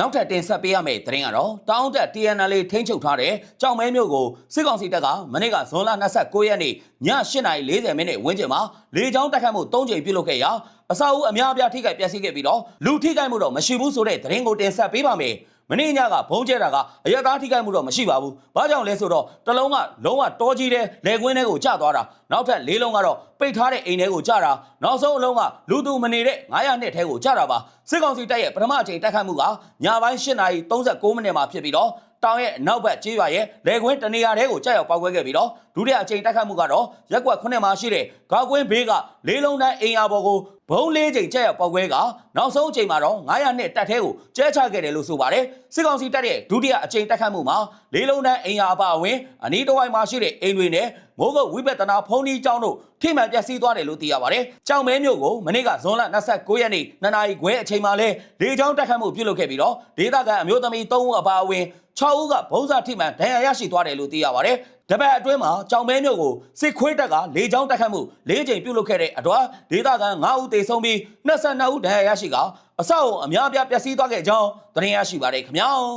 နောက်ထပ်တင်ဆက်ပေးရမယ့်သတင်းကတော့တောင်းတက် TNL ထိန်းချုပ်ထားတဲ့ကြောင်မဲမြို့ကိုစစ်ကောင်စီတပ်ကမနေ့ကဇွန်လ29ရက်နေ့ည8:40မိနစ်ဝန်းကျင်မှာလေကြောင်းတိုက်ခတ်မှု၃ကြိမ်ပြုလုပ်ခဲ့ရာအစာအုပ်အများအပြားထိခိုက်ပျက်စီးခဲ့ပြီးတော့လူထိခိုက်မှုတော့မရှိဘူးဆိုတဲ့သတင်းကိုတင်ဆက်ပေးပါမယ်။ မနေ့ညကဘုံကျဲတာကအရသားထိခိုက်မှုတော့မရှိပါဘူး။ဘာကြောင့်လဲဆိုတော့တလုံးကလုံးဝတောကြီးတဲ့လေကွင်းထဲကိုကျသွားတာနောက်ထပ်လေးလုံးကတော့ပိတ်ထားတဲ့အိမ်ထဲကိုကျတာနောက်ဆုံးအလုံးကလူသူမနေတဲ့900နှစ်ထဲကိုကျတာပါစစ်ကောင်စီတပ်ရဲ့ပထမအချိန်တိုက်ခတ်မှုကညပိုင်း8:39မိနစ်မှာဖြစ်ပြီးတော့တောင်ရဲ့အနောက်ဘက်ကျေးရွာရဲ့လေကွင်းတနေရာတဲကိုကြောက်ရောက်ပောက်ကွဲခဲ့ပြီးတော့ဒုတိယအချိန်တိုက်ခတ်မှုကတော့ရက်ကွက်9မှာရှိတဲ့ဂါကွင်းဘေးကလေးလုံးတန်းအိမ်ယာပေါ်ကိုဘုံလေးချိန်ကြောက်ရောက်ပောက်ကွဲကနောက်ဆုံးအချိန်မှာတော့900နှစ်တပ်ထဲကိုကျဲချခဲ့တယ်လို့ဆိုပါတယ်စစ်ကောင်စီတပ်ရဲ့ဒုတိယအချိန်တိုက်ခတ်မှုမှာလေးလုံးတန်းအိမ်ယာအပါအဝင်အနီးတစ်ဝိုက်မှာရှိတဲ့အိမ်တွေနဲ့မိုးကုတ်ဝိပဿနာဖုံးကြီးကျောင်းတို့ထိမှန်ပျက်စီးသွားတယ်လို့သိရပါတယ်။ကြောင်မဲမြို့ကိုမနေ့ကဇွန်လ29ရက်နေ့နှစ်နာရီခွဲအချိန်မှာလဲလေကြောင်းတိုက်ခတ်မှုပြုလုပ်ခဲ့ပြီးတော့ဒေသခံအမျိုးသမီး3ဦးအပါအဝင် 6ဦးကဘုံစာထိမှန်ဒဏ်ရာရရှိသွားတယ်လို့သိရပါတယ်။တပတ်အတွင်းမှာကြောင်မဲမြို့ကိုစစ်ခွေးတပ်ကလေကြောင်းတိုက်ခတ်မှု၄ကြိမ်ပြုလုပ်ခဲ့တဲ့အတွက်ဒေသခံ9ဦးသေဆုံးပြီး22ဦးဒဏ်ရာရရှိကအဆောက်အုံအများအပြားပျက်စီးသွားခဲ့ကြောင်းသတင်းရရှိပါတယ်ခင်ဗျာ။